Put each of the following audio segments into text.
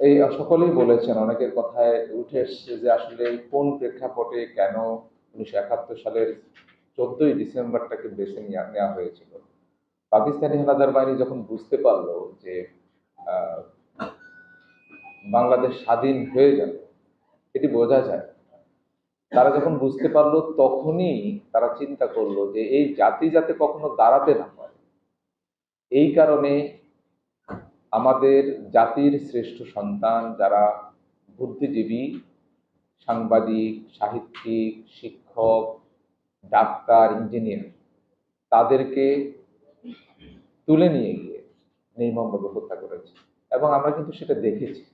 এই সকলেই বলেছেন, অনেকের কথায় উঠে এসছে যে আসলে কোন প্রেক্ষাপটে কেন উনিশশো একাত্তর সালের চোদ্দই ডিসেম্বরটাকে বেছে নেওয়া হয়েছিল। পাকিস্তানি হানাদার বাহিনী যখন বুঝতে পারল যে বাংলাদেশ স্বাধীন হয়ে যাবে এটি বোঝা যায়। তারা যখন বুঝতে পারল তখনই তারা চিন্তা করল যে এই জাতি যাতে কখনো দাঁড়াতে না পারে, এই কারণে আমাদের জাতির শ্রেষ্ঠ সন্তান যারা বুদ্ধিজীবী, সাংবাদিক, সাহিত্যিক, শিক্ষক, ডাক্তার, ইঞ্জিনিয়ার, তাদেরকে তুলে নিয়ে গিয়ে নির্মমভাবে হত্যা করেছে। এবং আমরা কিন্তু সেটা দেখেছি।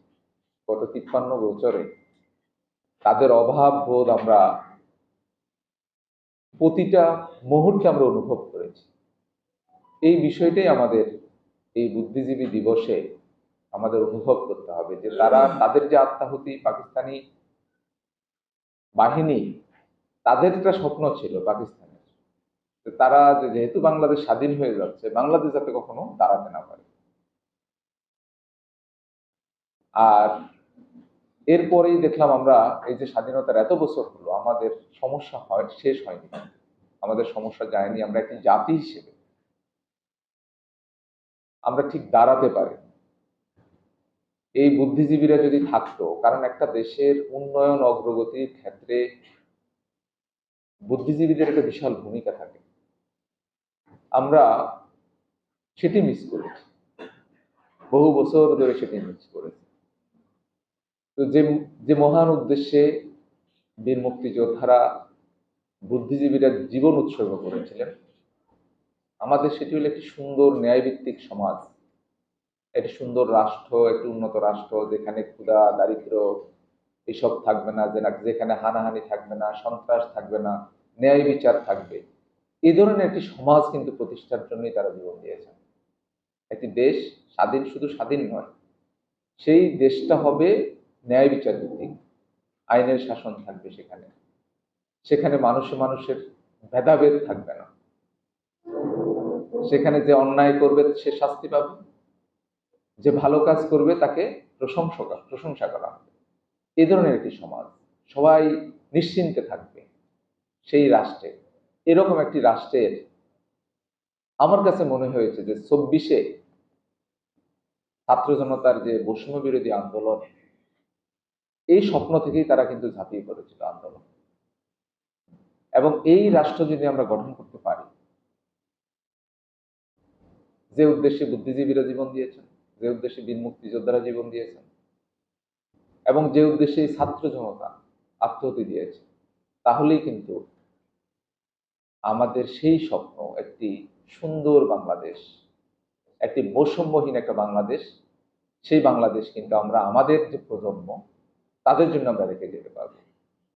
গত তিপ্পান্ন বছরে তাদের অভাব বোধ আমরা প্রতিটা মুহূর্তে আমরা অনুভব করেছি। এই বিষয়টাই আমাদের এই বুদ্ধিজীবী দিবসে আমাদের অনুভব করতে হবে যে তারা তাদের যে আত্মাহুতি পাকিস্তানি বাহিনী তাদের একটা স্বপ্ন ছিল পাকিস্তানের। তারা যেহেতু বাংলাদেশ স্বাধীন হয়ে যাচ্ছে বাংলাদেশ যাতে কখনো দাঁড়াতে না পারে। আর এরপরেই দেখলাম আমরা এই যে স্বাধীনতার এত বছর হলো আমাদের সমস্যা হয় শেষ হয়নি। আমাদের সমস্যা যায়নি আমরা একটি জাতি হিসেবে। আমরা ঠিক দাঁড়াতে পারি। এই বুদ্ধিজীবীরা যদি থাকতো, কারণ একটা দেশের উন্নয়ন অগ্রগতির ক্ষেত্রে বুদ্ধিজীবীদের একটা বিশাল ভূমিকা থাকে। আমরা সেটি মিস করেছি। বহু বছর ধরে সেটি মিস করেছি। তো যে যে মহান উদ্দেশ্যে বীর মুক্তিযোদ্ধারা বুদ্ধিজীবীরা জীবন উৎসর্গ করেছিলেন আমাদের সেটি হলো একটি সুন্দর ন্যায়ভিত্তিক সমাজ। একটি সুন্দর রাষ্ট্র, একটি উন্নত রাষ্ট্র, যেখানে ক্ষুধা দারিদ্র এসব থাকবে না যে যেখানে হানাহানি থাকবে না, সন্ত্রাস থাকবে না, ন্যায় বিচার থাকবে। এই ধরনের একটি সমাজ কিন্তু প্রতিষ্ঠার জন্যই তারা জীবন দিয়েছেন একটি দেশ স্বাধীন, শুধু স্বাধীন নয়, সেই দেশটা হবে ন্যায় বিচার ভিত্তিক। আইনের শাসন থাকবে সেখানে। সেখানে মানুষে মানুষের ভেদাভেদ থাকবে না। সেখানে যে অন্যায় করবে, সে শাস্তি পাবে। যে ভালো কাজ করবে, তাকে প্রশংসা প্রশংসা করা হবে। এই ধরনের একটি সমাজ। সবাই নিশ্চিন্তে থাকবে সেই রাষ্ট্রে। এরকম একটি রাষ্ট্রের আমার কাছে মনে হয়েছে যে চব্বিশে ছাত্র জনতার যে বৈষম্য বিরোধী আন্দোলন, এই স্বপ্ন থেকেই তারা কিন্তু ঝাঁপিয়ে পড়েছিল আন্দোলন। এবং এই রাষ্ট্র যদি আমরা গঠন করতে পারি যে উদ্দেশ্যে বুদ্ধিজীবীরা জীবন দিয়েছেন, যে উদ্দেশ্যে বীর মুক্তিযোদ্ধারা জীবন দিয়েছেন, এবং যে উদ্দেশ্যে ছাত্র জনতা আত্মহতি দিয়েছে, তাহলেই কিন্তু আমাদের সেই স্বপ্ন একটি সুন্দর বাংলাদেশ, একটি বৈষম্যহীন একটা বাংলাদেশ, সেই বাংলাদেশ কিন্তু আমরা আমাদের যে প্রজন্ম, তাদের জন্য আমরা রেখে যেতে পারব।